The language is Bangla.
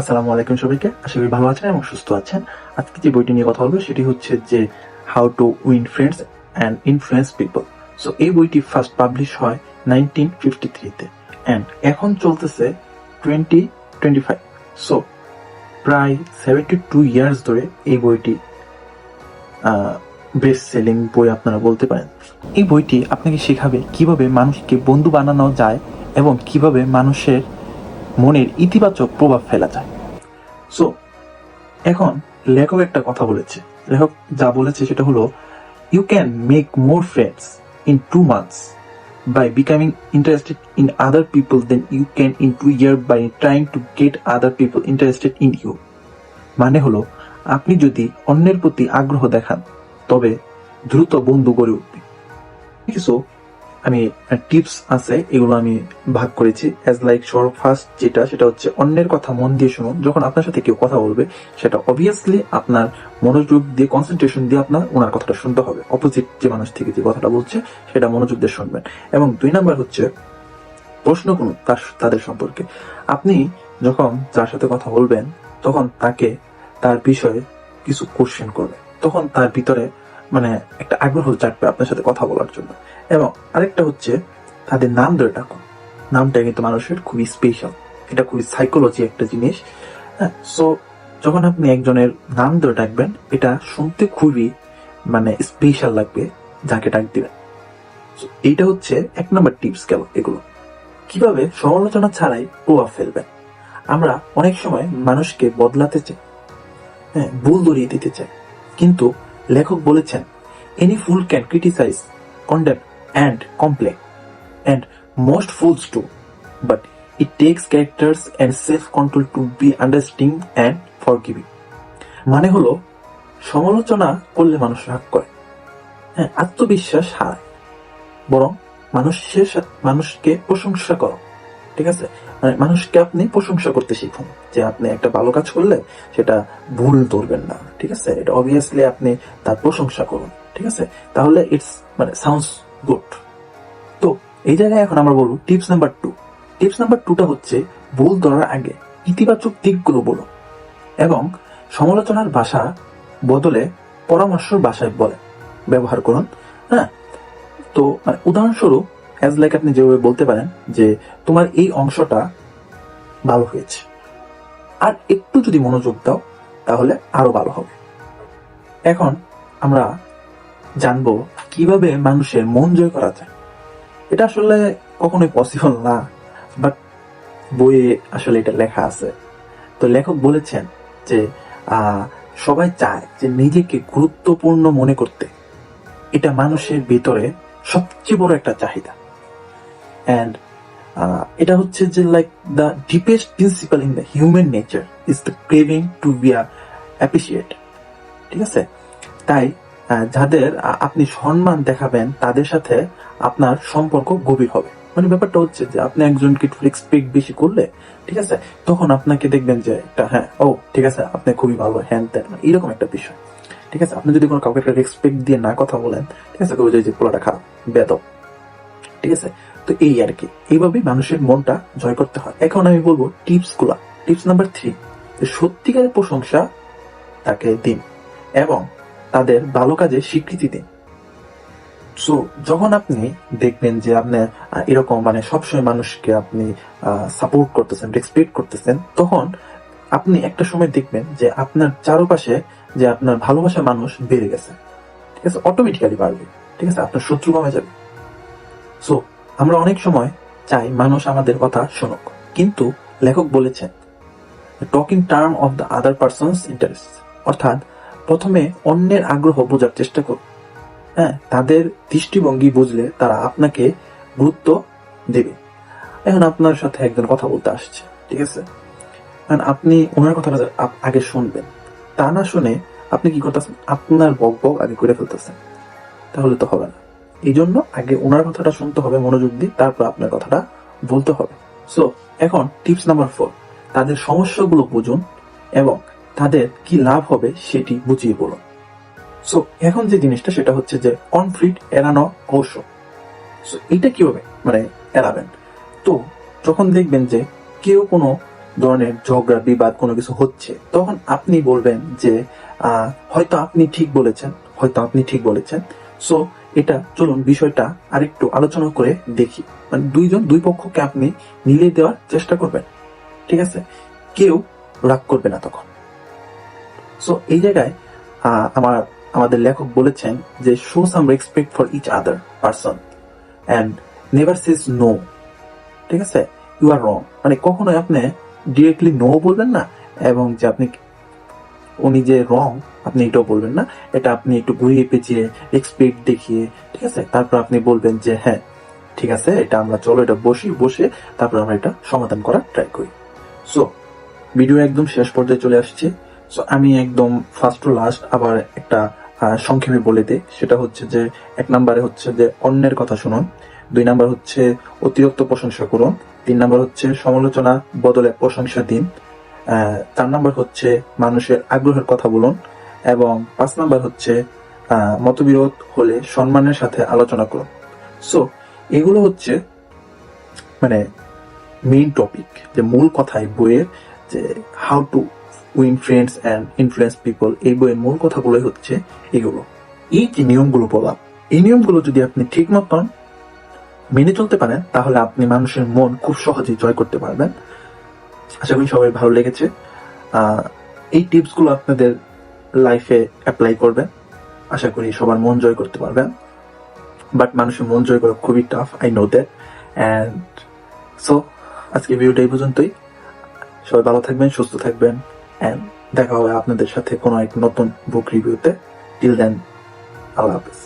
আসসালামু আলাইকুম সবাইকে। আশা করি ভালো আছেন এবং সুস্থ আছেন। আজকে যে বইটি নিয়ে কথা বলব, সেটি হচ্ছে যে how to win friends and influence people so এই বইটি ফার্স্ট পাবলিশ হয় নাইনটিন ফিফটি থ্রিতে অ্যান্ড এখন চলতেছে টোয়েন্টি টোয়েন্টি ফাইভ সো প্রায় সেভেন্টি টু ইয়ার্স ধরে এই বইটি বেস্ট সেলিং বই আপনারা বলতে পারেন। এই বইটি আপনাকে শেখাবে কীভাবে মানুষকে বন্ধু বানানো যায় এবং কীভাবে মানুষের মনের ইতিবাচক প্রভাব ফেলা যায়। সো এখন লেখক একটা কথা বলেছে। লেখক যা বলেছে সেটা হলো you can make more friends in two months by becoming interested in other people then you can in two year by trying to get other people interested in you মানে হলো, আপনি যদি অন্যের প্রতি আগ্রহ দেখান, তবে দ্রুত বন্ধু গড়ে উঠবে। কিছু আমি টিপস আছে, এগুলো আমি ভাগ করেছি। অ্যাজ লাইক সর ফার্স্ট যেটা, সেটা হচ্ছে অন্যের কথা মন দিয়ে শুনুন। যখন আপনার সাথে কেউ কথা বলবে, সেটা অবভিয়াসলি আপনার মনোযোগ দিয়ে কনসেন্ট্রেশন দিয়ে আপনার ওনার কথাটা শুনতে হবে। অপোজিট যে মানুষ থেকে যে কথাটা বলছে, সেটা মনোযোগ দিয়ে শুনবেন। এবং দুই নাম্বার হচ্ছে, প্রশ্ন করুন তার, তাদের সম্পর্কে। আপনি যখন যার সাথে কথা বলবেন, তখন তাকে তার বিষয়ে কিছু কোশ্চেন করবে তখন তার ভিতরে মানে একটা আগ্রহ জাগবে আপনার সাথে কথা বলার জন্য। এবং আরেকটা হচ্ছে, তাদের নাম ধরে ডাকুন নামটা কিন্তু মানুষের খুবই স্পেশাল এটা খুবই সাইকোলজি একটা জিনিস। হ্যাঁ সো যখন আপনি একজনের নাম ধরে ডাকবেন, এটা শুনতে খুবই মানে স্পেশাল লাগবে যাকে ডাক দিবেন। এইটা হচ্ছে এক নম্বর টিপস গেল এগুলো। কীভাবে সমালোচনা ছাড়াই প্রভাব ফেলবেন? আমরা অনেক সময় মানুষকে বদলাতে চাই। হ্যাঁ ভুল ধরিয়ে দিতে চাই। কিন্তু লেখক বলেছেন any fool can criticise condemn and complain and most fools do but it takes characters and self control to be understanding and forgiving মানে হলো, সমালোচনা করলে মানুষ রাগ করে। হ্যাঁ আত্মবিশ্বাস হারায়। বরং মানুষের মানুষকে প্রশংসা করো। ঠিক আছে? মানে মানুষকে আপনি প্রশংসা করতে শিখুন যে আপনি একটা ভালো কাজ করলে সেটা ভুল ধরবেন না, ঠিক আছে? এটা অবভিয়াসলি আপনি তার প্রশংসা করুন, ঠিক আছে? তাহলে ইটস মানে সাউন্ডস গুড তো এই জায়গায় এখন আমরা বলব tips number two tips number টুটা হচ্ছে ভুল ধরার আগে ইতিবাচক দিকগুলো বলো এবং সমালোচনার ভাষা বদলে পরামর্শের ভাষায় বলে ব্যবহার করুন হ্যাঁ? তো মানে উদাহরণস্বরূপ অ্যাজ লাইক আপনি যেভাবে বলতে পারেন যে তোমার এই অংশটা ভালো হয়েছে। আর একটু যদি মনোযোগ দাও, তাহলে আরও ভালো হবে। এখন আমরা জানব কীভাবে মানুষের মন জয় করা যায়। এটা আসলে কখনোই পসিবল না বাট বইয়ে আসলে এটা লেখা আছে। তো লেখক বলেছেন যে সবাই চায় যে নিজেকে গুরুত্বপূর্ণ মনে করতে। এটা মানুষের ভিতরে সবচেয়ে বড় একটা চাহিদা। অ্যান্ড এটা হচ্ছে যে like the deepest principle in the human nature is the craving to be appreciate ঠিক আছে? তাই যাদের আপনি সম্মান দেখাবেন, তাদের সাথে আপনার সম্পর্ক গভীর হবে। মানে ব্যাপারটা হচ্ছে যে, আপনি একজনকে একটু রেসপেক্ট বেশি করলে, ঠিক আছে? তখন আপনাকে দেখবেন যে, একটা হ্যাঁ ও, ঠিক আছে, আপনি খুবই ভালো হ্যান ত্যান এরকম একটা বিষয়। ঠিক আছে? আপনি যদি কোনো কাউকে একটা রেসপেক্ট দিয়ে না কথা বলেন, ঠিক আছে? কেউ যে পোলাটা খারাপ বেদব ঠিক আছে? তো এই আর কি। এইভাবেই মানুষের মনটা জয় করতে হয়। এখন আমি বলব টিপসগুলা। টিপস নাম্বার থ্রি সত্যিকারের প্রশংসা তাকে দিন এবং তাদের ভালো কাজে স্বীকৃতি দিন। সো যখন আপনি দেখবেন যে আপনি এরকম মানে সবসময় মানুষকে আপনি সাপোর্ট করতেছেন রেসপেক্ট করতেছেন, তখন আপনি একটা সময় দেখবেন যে আপনার চারপাশে যে আপনার ভালোবাসা মানুষ বেড়ে গেছে। ঠিক আছে? অটোমেটিক্যালি বাড়বে। ঠিক আছে? আপনার শত্রু কমে যাবে। সো আমরা অনেক সময় চাই মানুষ আমাদের কথা শুনুক। কিন্তু লেখক বলেছেন talking term of the other person's interest অর্থাৎ, প্রথমে অন্যের আগ্রহ বোঝার চেষ্টা করুন। হ্যাঁ তাদের দৃষ্টিভঙ্গি বুঝলে তারা আপনাকে গুরুত্ব দেবে। এখন আপনার সাথে একজন কথা বলতে আসছে, ঠিক আছে? এখন আপনি ওনার কথাটা আগে শুনবেন। তা না শুনে আপনি কি করতেছেন? আপনার বক বক আগে করে ফেলতেছেন। তাহলে তো হবে না। এই জন্য আগে ওনার কথাটা শুনতে হবে, মনোযোগ দিয়ে, তারপর আপনার কথাটা বলতে হবে। সো এখন টিপস নাম্বার ফোর তাদের সমস্যাগুলো বুঝুন এবং তাদের কি লাভ হবে সেটি বুঝিয়ে বলুন। সো এখন যে জিনিসটা, সেটা হচ্ছে যে কনফ্লিক্ট এড়ানো কৌশল। সো এটা কীভাবে মানে এড়াবেন? তো, যখন দেখবেন যে কেউ কোনো ধরনের ঝগড়া, বিবাদ কোনো কিছু হচ্ছে, তখন আপনি বলবেন যে হয়তো আপনি ঠিক বলেছেন, হয়তো আপনি ঠিক বলেছেন। সো এটা, চলুন বিষয়টা আরেকটু আলোচনা করে দেখি। মানে দুইজন, দুই পক্ষকে আপনি মিলিয়ে দেওয়ার চেষ্টা করবেন, ঠিক আছে? কেউ রাগ করবে না তখন। সো এই জায়গায় আমার, আমাদের লেখক বলেছেন যে show some respect for each other person and never says no ঠিক আছে? ইউ আর রং মানে কখনোই আপনি ডিরেক্টলি নো বলবেন না এবং যে আপনি উনি যে রং আপনি এটাও বলবেন না। এটা আপনি একটু ঘুরিয়ে পেঁচিয়ে এক্সপেক্ট দেখিয়ে, ঠিক আছে? তারপর আপনি বলবেন যে হ্যাঁ ঠিক আছে, এটা আমরা চলো, এটা বসি, বসে তারপর আমরা এটা সমাধান করার ট্রাই করি। সো ভিডিও একদম শেষ পর্যায়ে চলে আসছে। সো আমি একদম ফার্স্ট টু লাস্ট আবার একটা সংক্ষেপে বলে দিই। সেটা হচ্ছে যে, এক নম্বরে হচ্ছে যে, অন্যের কথা শুনুন। দুই নাম্বার হচ্ছে অতিরিক্ত প্রশংসা করুন। তিন নাম্বার হচ্ছে সমালোচনা বদলে প্রশংসা দিন। চার নাম্বার হচ্ছে মানুষের আগ্রহের কথা বলুন এবং পাঁচ নাম্বার হচ্ছে মতবিরোধ হলে সম্মানের সাথে আলোচনা করুন। সো এগুলো হচ্ছে মানে মেইন টপিক যে মূল কথাই বইয়ের, যে how to win friends and influence people এই বইয়ের মূল কথাগুলোই হচ্ছে এগুলো। এই যে নিয়মগুলো বলা, এই নিয়মগুলো যদি আপনি ঠিক মতন মেনে চলতে পারেন, তাহলে আপনি মানুষের মন খুব সহজেই জয় করতে পারবেন। আশা করি সবাই ভালো লেগেছে। এই টিপসগুলো আপনাদের লাইফে অ্যাপ্লাই করবেন। আশা করি সবার মন জয় করতে পারবেন। বাট মানুষের মন জয় করা খুবই tough I know that and so আজকে ভিডিওটা এই পর্যন্তই। সবাই ভালো থাকবেন, সুস্থ থাকবেন। অ্যান্ড দেখা হবে আপনাদের সাথে কোনো এক নতুন বুক রিভিউতে টিল দেন আল্লাহ হাফিজ।